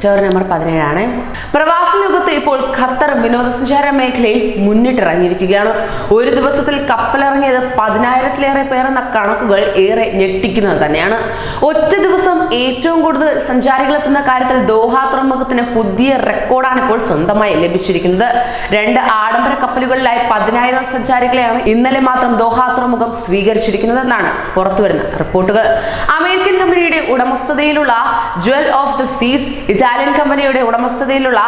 Story number പതിനേഴാണ്. പ്രവാസ ഇപ്പോൾ Qatar വിനോദസഞ്ചാര മേഖലയിൽ മുന്നിട്ടിറങ്ങിയിരിക്കുകയാണ്. ഒരു ദിവസത്തിൽ കപ്പലിറങ്ങിയത് പതിനായിരത്തിലേറെ പേർ എന്ന കണക്കുകൾ ഏറെ ഞെട്ടിക്കുന്നത് തന്നെയാണ്. ഒറ്റ ദിവസം ഏറ്റവും കൂടുതൽ സഞ്ചാരികൾ എത്തുന്ന കാര്യത്തിൽ ദോഹ തുറമുഖത്തിന് പുതിയ റെക്കോർഡാണ് ഇപ്പോൾ സ്വന്തമായി ലഭിച്ചിരിക്കുന്നത്. രണ്ട് ആഡംബര കപ്പലുകളിലായി പതിനായിരം സഞ്ചാരികളെയാണ് ഇന്നലെ മാത്രം ദോഹ തുറമുഖം സ്വീകരിച്ചിരിക്കുന്നതെന്നാണ് പുറത്തുവരുന്ന റിപ്പോർട്ടുകൾ. അമേരിക്കൻ കമ്പനിയുടെ ഉടമസ്ഥതയിലുള്ള jewel of the seas Italian കമ്പനിയുടെ ഉടമസ്ഥതയിലുള്ള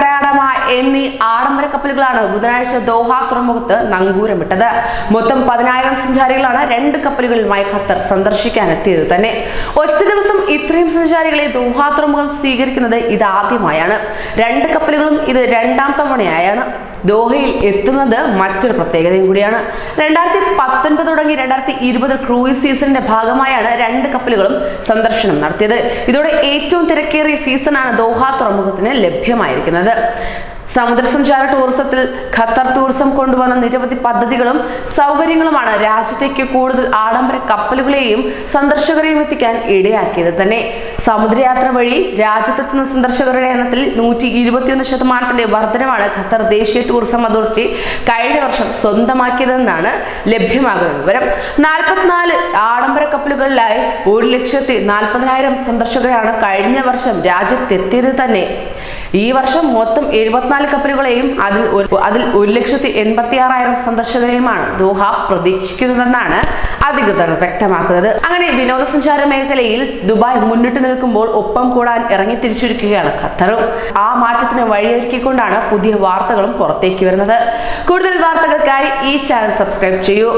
കോസ്റ്റാഡാഡമ എന്നീ ആഡംബര കപ്പലുകളാണ് ബുധനാഴ്ച ദോഹ തുറമുഖത്ത് നങ്കൂരമിട്ടത്. മൊത്തം പതിനായിരം സഞ്ചാരികളാണ് രണ്ട് കപ്പലുകളുമായി ഖത്തർ സന്ദർശിക്കാൻ എത്തിയത് തന്നെ. ഒറ്റ ദിവസം ഇത്രയും സഞ്ചാരികളെ ദോഹ തുറമുഖം സ്വീകരിക്കുന്നത് ഇതാദ്യമായാണ്. രണ്ട് കപ്പലുകളും ഇത് രണ്ടാം തവണയായാണ്. ദോഹയിൽ എത്തുന്നത് മറ്റൊരു പ്രത്യേകതയും കൂടിയാണ്. രണ്ടായിരത്തി പത്തൊൻപത് തുടങ്ങി രണ്ടായിരത്തി ഇരുപത് ക്രൂയിസ് സീസണിന്റെ ഭാഗമായാണ് രണ്ട് കപ്പലുകളും സന്ദർശനം നടത്തിയത്. ഇതോടെ ഏറ്റവും തിരക്കേറിയ സീസണാണ് ദോഹ തുറമുഖത്തിന് ലഭ്യമായിരിക്കുന്നത്. സമുദ്രസഞ്ചാര ടൂറിസത്തിൽ ഖത്തർ ടൂറിസം കൊണ്ടുവന്ന നിരവധി പദ്ധതികളും സൗകര്യങ്ങളുമാണ് രാജ്യത്തേക്ക് കൂടുതൽ ആഡംബര കപ്പലുകളെയും സന്ദർശകരെയും എത്തിക്കാൻ ഇടയാക്കിയത് തന്നെ. സമുദ്രയാത്ര വഴി രാജ്യത്തെത്തുന്ന സന്ദർശകരുടെ എണ്ണത്തിൽ നൂറ്റി ഇരുപത്തിയൊന്ന് ശതമാനത്തിന്റെ വർധനമാണ് ഖത്തർ ദേശീയ ടൂറിസം അതോറിറ്റി കഴിഞ്ഞ വർഷം സ്വന്തമാക്കിയതെന്നാണ് ലഭ്യമാകുന്ന വിവരം. നാൽപ്പത്തിനാല് ആഡംബര കപ്പലുകളിലായി ഒരു ലക്ഷത്തി നാൽപ്പതിനായിരം സന്ദർശകരാണ് കഴിഞ്ഞ വർഷം രാജ്യത്തെത്തിയത് തന്നെ. ഈ വർഷം മൊത്തം എഴുപത്തിനാല് കപ്പലുകളെയും അതിൽ അതിൽ ഒരു ലക്ഷത്തി എൺപത്തി ആറായിരം സന്ദർശകരെയുമാണ് ദോഹ പ്രതീക്ഷിക്കുന്നതെന്നാണ് അധികൃതർ വ്യക്തമാക്കുന്നത്. അങ്ങനെ വിനോദസഞ്ചാര മേഖലയിൽ ദുബായ് മുന്നിട്ട് നിൽക്കുമ്പോൾ ഒപ്പം കൂടാൻ ഇറങ്ങി തിരിച്ചിരിക്കുകയാണ് ഖത്തറും. ആ മാറ്റത്തിന് വഴിയൊരുക്കിക്കൊണ്ടാണ് പുതിയ വാർത്തകളും പുറത്തേക്ക് വരുന്നത്. കൂടുതൽ വാർത്തകൾക്കായി ഈ ചാനൽ സബ്സ്ക്രൈബ് ചെയ്യൂ.